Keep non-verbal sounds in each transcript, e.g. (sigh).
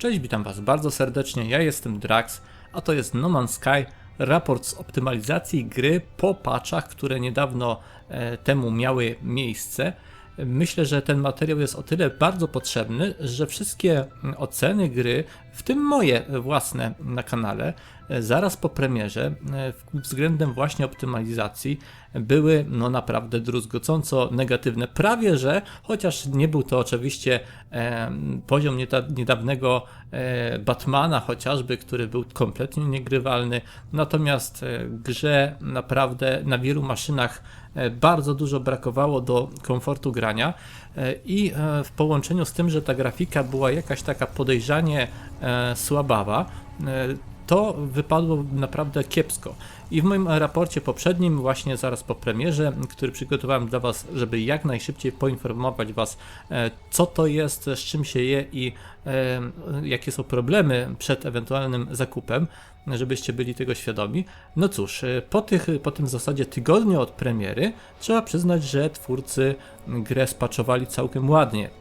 Cześć, witam Was bardzo serdecznie, ja jestem Drax, a to jest No Man's Sky, raport z optymalizacji gry po patchach, które niedawno e, temu miały miejsce. Myślę, że ten materiał jest o tyle bardzo potrzebny, że wszystkie mm, oceny gry, w tym moje własne na kanale, zaraz po premierze e, względem właśnie optymalizacji były no naprawdę druzgocąco negatywne. Prawie że, chociaż nie był to oczywiście e, poziom nieda- niedawnego e, Batmana chociażby, który był kompletnie niegrywalny, natomiast e, grze naprawdę na wielu maszynach e, bardzo dużo brakowało do komfortu grania e, i e, w połączeniu z tym, że ta grafika była jakaś taka podejrzanie e, słabawa, e, to wypadło naprawdę kiepsko. I w moim raporcie poprzednim, właśnie zaraz po premierze, który przygotowałem dla Was, żeby jak najszybciej poinformować Was, e, co to jest, z czym się je i e, jakie są problemy przed ewentualnym zakupem, żebyście byli tego świadomi. No cóż, e, po, tych, po tym zasadzie tygodniu od premiery, trzeba przyznać, że twórcy grę spaczowali całkiem ładnie.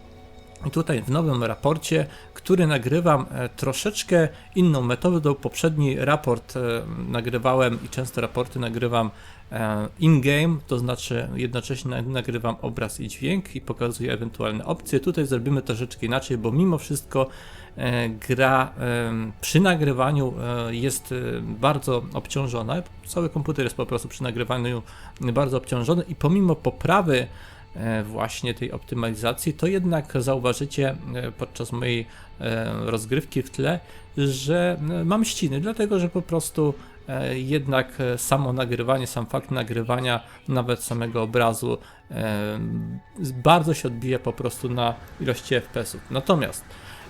I tutaj w nowym raporcie, który nagrywam e, troszeczkę inną metodą. Poprzedni raport e, nagrywałem i często raporty nagrywam e, in-game, to znaczy jednocześnie na- nagrywam obraz i dźwięk i pokazuję ewentualne opcje. Tutaj zrobimy troszeczkę inaczej, bo mimo wszystko gra przy nagrywaniu jest bardzo obciążona. Cały komputer jest po prostu przy nagrywaniu bardzo obciążony i pomimo poprawy właśnie tej optymalizacji, to jednak zauważycie e, podczas mojej e, rozgrywki w tle, że e, mam ściny, dlatego że po prostu e, jednak e, samo nagrywanie, sam fakt nagrywania nawet samego obrazu e, bardzo się odbija po prostu na ilości FPS-ów. Natomiast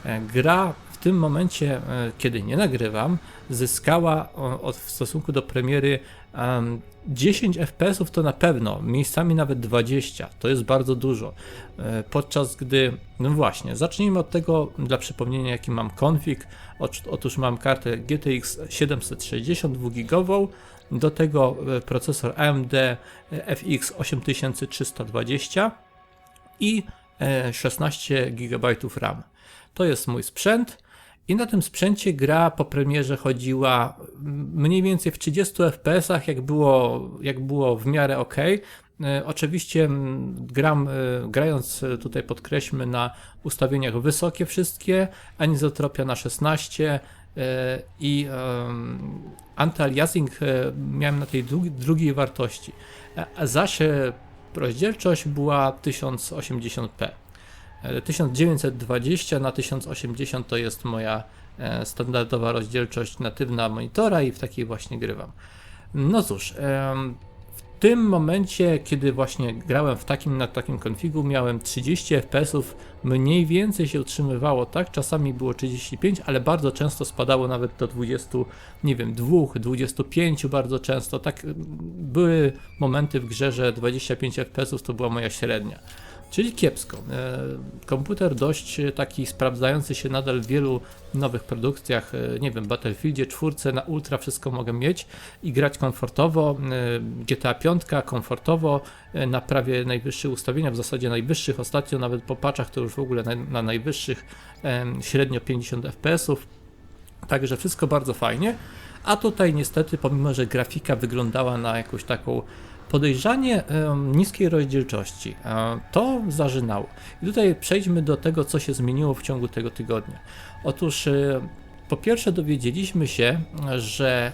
e, gra tym momencie, e, kiedy nie nagrywam, zyskała od, w stosunku do premiery em, 10 FPS-ów to na pewno, miejscami nawet 20, to jest bardzo dużo. E, Podczas gdy, no właśnie, zacznijmy od tego, dla przypomnienia, jaki mam config. Otóż- mam kartę GTX 760 2-gigową, do tego e, procesor AMD FX 8320 i e, 16 GB RAM. To jest mój sprzęt. I na tym sprzęcie gra po premierze chodziła mniej więcej w 30 FPS, jak było, jak było w miarę ok. E, Oczywiście mm, gram, e, grając e, tutaj podkreślmy na ustawieniach wysokie wszystkie, anizotropia na 16 e, i e, miałem na tej drugi, drugiej wartości. Zaś rozdzielczość była 1080p. E, 1920 na 1080 to jest moja e, standardowa rozdzielczość natywna monitora i w takiej właśnie grywam. No cóż, w tym momencie, kiedy właśnie grałem w takim, na takim konfigu, miałem 30 FPS-ów, mniej więcej się utrzymywało, tak? Czasami było 35, ale bardzo często spadało nawet do 20, nie wiem, 2, 25 bardzo często. Tak, były momenty w grze, że 25 FPS-ów to była moja średnia. Czyli kiepsko. E, Komputer dość taki sprawdzający się nadal w wielu nowych produkcjach, e, nie wiem, Battlefieldzie, czwórce na ultra wszystko mogę mieć i grać komfortowo. E, GTA 5 komfortowo na prawie najwyższych ustawieniach, w zasadzie najwyższych ostatnio, nawet po patchach to już w ogóle na, na najwyższych średnio 50 FPS-ów. Także wszystko bardzo fajnie. A tutaj niestety, pomimo że grafika wyglądała na jakąś taką podejrzanie niskiej rozdzielczości, e, to zażynało. I tutaj przejdźmy do tego, co się zmieniło w ciągu tego tygodnia. Otóż e, po pierwsze dowiedzieliśmy się, że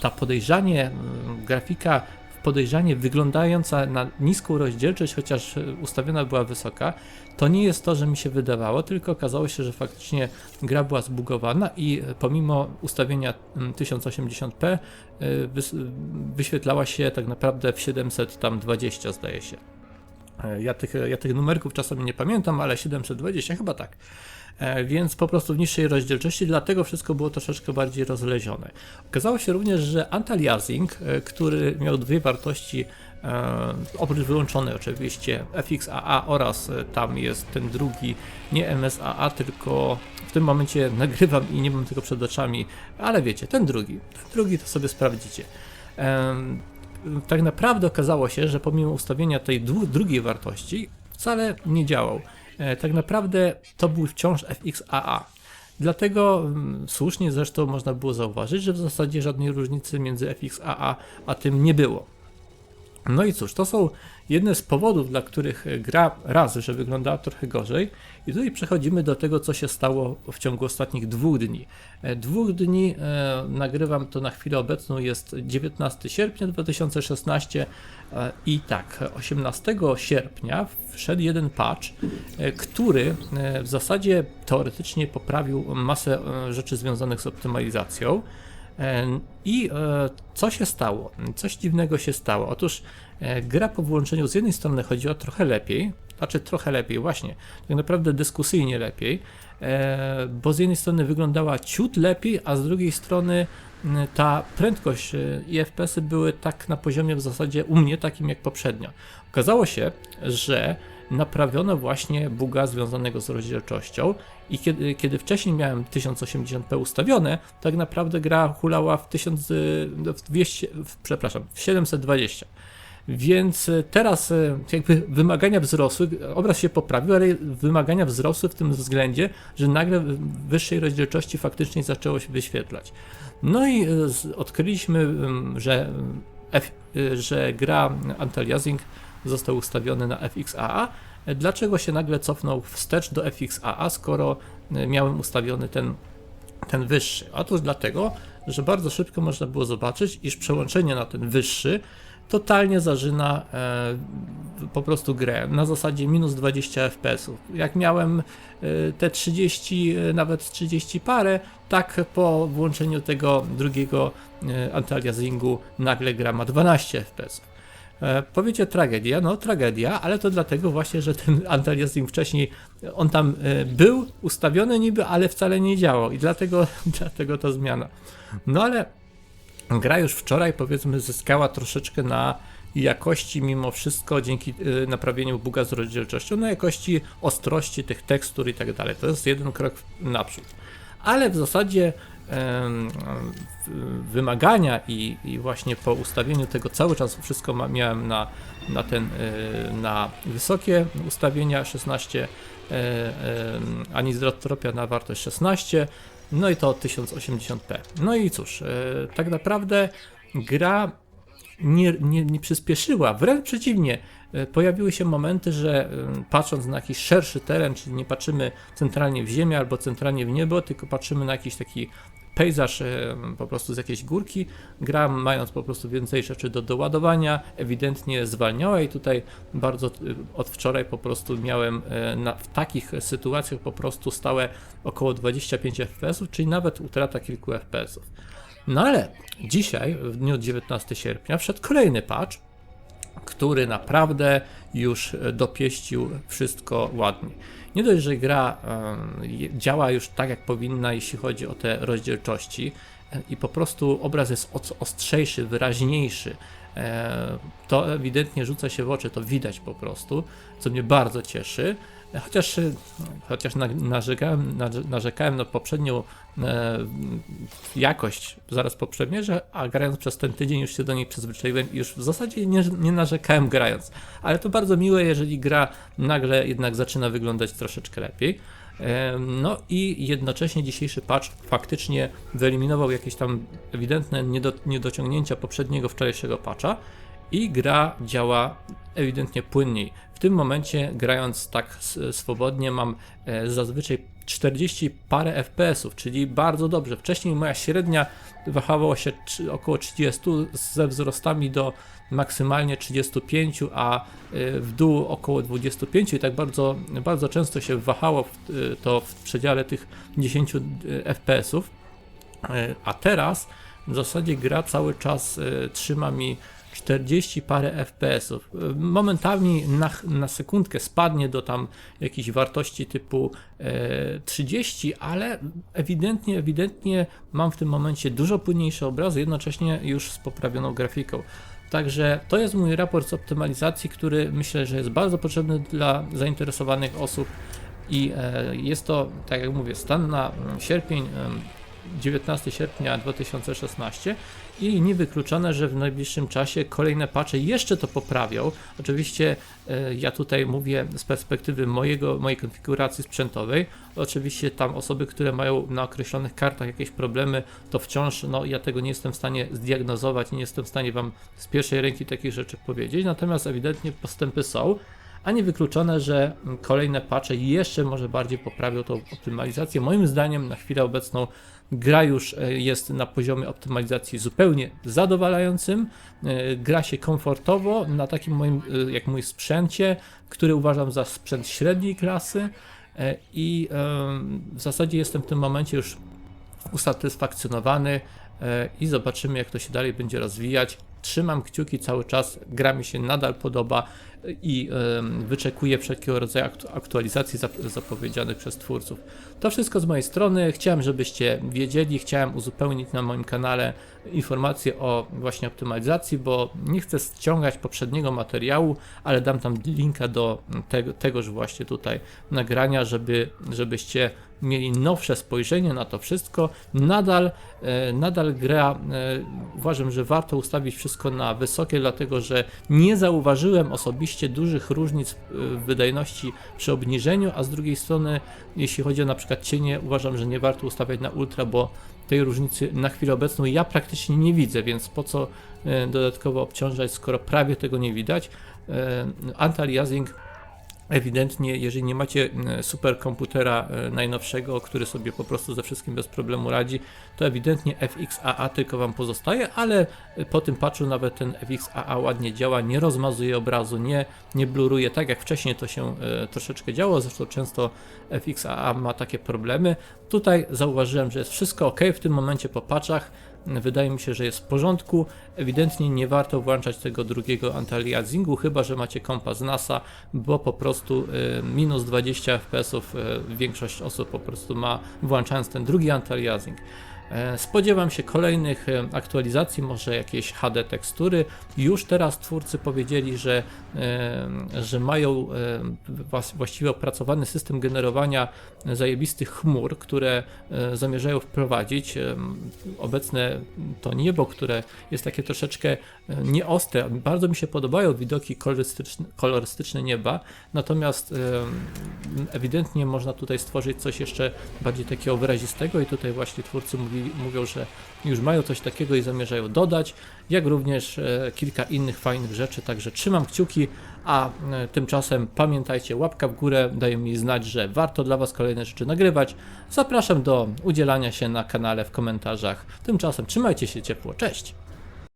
ta podejrzanie grafika podejrzanie wyglądająca na niską rozdzielczość, chociaż e, ustawiona była wysoka, to nie jest to, że mi się wydawało, tylko okazało się, że faktycznie gra była zbugowana i e, pomimo ustawienia mm, 1080p e, wyświetlała się tak naprawdę w 720 zdaje się. E, Ja tych, ja tych numerków czasami nie pamiętam, ale 720 chyba tak. E, Więc po prostu w niższej rozdzielczości, dlatego wszystko było troszeczkę bardziej rozlezione. Okazało się również, że anti-aliasing, e, który miał dwie wartości, oprócz wyłączony oczywiście FXAA oraz tam jest ten drugi, nie MSAA, tylko w tym momencie nagrywam i nie mam tego przed oczami, ale wiecie, ten drugi, ten drugi to sobie sprawdzicie. Tak naprawdę okazało się, że pomimo ustawienia tej drugiej wartości wcale nie działał. E, tak naprawdę to był wciąż FXAA. Dlatego mm, słusznie zresztą można było zauważyć, że w zasadzie żadnej różnicy między FXAA a tym nie było. No i cóż, to są jedne z powodów, dla których gra raz, że wyglądała trochę gorzej. I tutaj przechodzimy do tego, co się stało w ciągu ostatnich dwóch dni. E, Dwóch dni, e, nagrywam to na chwilę obecną, jest 19 sierpnia 2016 e, i tak, 18 sierpnia wszedł jeden patch, e, który e, w zasadzie teoretycznie poprawił masę e, rzeczy związanych z optymalizacją. E, I e, co się stało? Coś dziwnego się stało. Otóż e, gra po włączeniu z jednej strony chodziła trochę lepiej, znaczy trochę lepiej, właśnie, tak naprawdę dyskusyjnie lepiej, bo z jednej strony wyglądała ciut lepiej, a z drugiej strony ta prędkość i FPS-y były tak na poziomie w zasadzie u mnie takim jak poprzednio. Okazało się, że naprawiono właśnie buga związanego z rozdzielczością i kiedy, kiedy wcześniej miałem 1080p ustawione, tak naprawdę gra hulała w 1000, no, w 200, w, przepraszam, w 720. Więc e, teraz e, jakby wymagania wzrosły, obraz się poprawił, ale wymagania wzrosły w tym względzie, że nagle w wyższej rozdzielczości faktycznie zaczęło się wyświetlać. No i e, odkryliśmy, ym, że, F, że gra anti-aliasing został ustawiony na FXAA. Dlaczego się nagle cofnął wstecz do FXAA, skoro e, miałem ustawiony ten, ten wyższy? Otóż dlatego, że bardzo szybko można było zobaczyć, iż przełączenie na ten wyższy totalnie zażyna e, po prostu grę na zasadzie minus 20 fps. Jak miałem e, te 30, e, nawet 30 parę, tak po włączeniu tego drugiego e, nagle gra ma 12 fps. E, Powiecie tragedia, no tragedia, ale to dlatego właśnie, że ten (laughs) antyaliasing wcześniej, e, on tam e, był ustawiony niby, ale wcale nie działał i dlatego, (laughs) dlatego ta zmiana. No ale gra już wczoraj powiedzmy zyskała troszeczkę na jakości mimo wszystko dzięki y, naprawieniu buga z rozdzielczością, na jakości ostrości tych tekstur i tak dalej. To jest jeden krok naprzód. Ale w zasadzie wymagania i, i właśnie po ustawieniu tego cały czas wszystko miałem na, na ten y, na wysokie ustawienia 16 e, anizotropia na wartość 16 no i to 1080p. No i cóż, e, tak naprawdę gra nie, nie, nie przyspieszyła, wręcz przeciwnie. e, Pojawiły się momenty, że e, patrząc na jakiś szerszy teren, czyli nie patrzymy centralnie w ziemię albo centralnie w niebo, tylko patrzymy na jakiś taki pejzaż e, po prostu z jakiejś górki, gra mając po prostu więcej rzeczy do doładowania, ewidentnie zwalniała i tutaj bardzo od wczoraj po prostu miałem na, w takich sytuacjach po prostu stałe około 25 fps, czyli nawet utrata kilku fps. No ale dzisiaj, w dniu 19 sierpnia, wszedł kolejny patch, który naprawdę już dopieścił wszystko ładnie. Nie dość, że gra działa już tak, jak powinna, jeśli chodzi o te rozdzielczości, e, i po prostu obraz jest os- ostrzejszy, wyraźniejszy. E, To ewidentnie rzuca się w oczy, to widać po prostu, co mnie bardzo cieszy. Chociaż, e, chociaż na- narzekałem, narze- narzekałem na poprzednią e, jakość zaraz po premierze, a grając przez ten tydzień już się do niej przyzwyczaiłem i już w zasadzie nie, nie narzekałem grając. Ale to bardzo miłe, jeżeli gra nagle jednak zaczyna wyglądać troszeczkę lepiej. No i jednocześnie dzisiejszy patch faktycznie wyeliminował jakieś tam ewidentne niedo, niedociągnięcia poprzedniego wczorajszego patcha i gra działa ewidentnie płynniej. W tym momencie grając tak swobodnie mam e, zazwyczaj 40 parę FPS-ów, czyli bardzo dobrze. Wcześniej moja średnia wahała się około 30 ze wzrostami do maksymalnie 35, a y, w dół około 25 i tak bardzo, bardzo często się wahało y, to w przedziale tych 10 y, FPS-ów. E, A teraz w zasadzie gra cały czas e, trzyma mi 40 parę FPS-ów. E, Momentami na, na sekundkę spadnie do tam jakichś wartości typu e, 30, ale ewidentnie, ewidentnie mam w tym momencie dużo płynniejsze obrazy, jednocześnie już z poprawioną grafiką. Także to jest mój raport z optymalizacji, który myślę, że jest bardzo potrzebny dla zainteresowanych osób i e, jest to, tak jak mówię, stan na sierpień 19 sierpnia 2016 i niewykluczone, że w najbliższym czasie kolejne patche jeszcze to poprawią. Oczywiście e, ja tutaj mówię z perspektywy mojego, mojej konfiguracji sprzętowej. Oczywiście tam osoby, które mają na określonych kartach jakieś problemy, to wciąż no, ja tego nie jestem w stanie zdiagnozować, nie jestem w stanie Wam z pierwszej ręki takich rzeczy powiedzieć, natomiast ewidentnie postępy są a nie wykluczone, że kolejne patche jeszcze może bardziej poprawią tą optymalizację. Moim zdaniem na chwilę obecną gra już e, jest na poziomie optymalizacji zupełnie zadowalającym. E, Gra się komfortowo na takim moim, e, jak mój sprzęcie, który uważam za sprzęt średniej klasy i w zasadzie jestem w tym momencie już usatysfakcjonowany i zobaczymy jak to się dalej będzie rozwijać. Trzymam kciuki cały czas, gra mi się nadal podoba i em, wyczekuję wszelkiego rodzaju aktu- aktualizacji zap- zapowiedzianych przez twórców. To wszystko z mojej strony. Chciałem, żebyście wiedzieli, chciałem uzupełnić na moim kanale informacje o właśnie optymalizacji, bo nie chcę ściągać poprzedniego materiału, ale dam tam linka do tego, tegoż właśnie tutaj nagrania, żeby, żebyście mieli nowsze spojrzenie na to wszystko. Nadal, e, nadal gra, e, uważam, że warto ustawić wszystko na wysokie, dlatego że nie zauważyłem osobiście dużych różnic e, w wydajności przy obniżeniu, a z drugiej strony, jeśli chodzi o na przykład cienie, uważam, że nie warto ustawiać na ultra, bo tej różnicy na chwilę obecną ja praktycznie nie widzę, więc po co e, dodatkowo obciążać, skoro prawie tego nie widać. E, Anti-aliasing ewidentnie, jeżeli nie macie e, superkomputera e, najnowszego, który sobie po prostu ze wszystkim bez problemu radzi, to ewidentnie FXAA tylko Wam pozostaje, ale e, po tym patchu nawet ten FXAA ładnie działa, nie rozmazuje obrazu, nie, nie bluruje, tak jak wcześniej to się e, troszeczkę działo, zresztą często FXAA ma takie problemy. Tutaj zauważyłem, że jest wszystko ok w tym momencie po patchach, Wydaje mi się, że jest w porządku. Ewidentnie nie warto włączać tego drugiego anti-aliasingu, chyba że macie kompa z NASA, bo po prostu y, minus 20 fps y, większość osób po prostu ma włączając ten drugi anti-aliasing. E, Spodziewam się kolejnych e, aktualizacji, może jakieś HD tekstury. Już teraz twórcy powiedzieli, że, e, że mają właściwie opracowany system generowania zajebistych chmur, które zamierzają wprowadzić. Obecne to niebo, które jest takie troszeczkę nieostre. Bardzo mi się podobają widoki kolorystyczne, kolorystyczne nieba, natomiast ewidentnie można tutaj stworzyć coś jeszcze bardziej takiego wyrazistego i tutaj właśnie twórcy mówi, mówią, że już mają coś takiego i zamierzają dodać, jak również e, kilka innych fajnych rzeczy, także trzymam kciuki, a e, tymczasem pamiętajcie, łapka w górę daje mi znać, że warto dla Was kolejne rzeczy nagrywać. Zapraszam do udzielania się na kanale w komentarzach. Tymczasem trzymajcie się ciepło, cześć!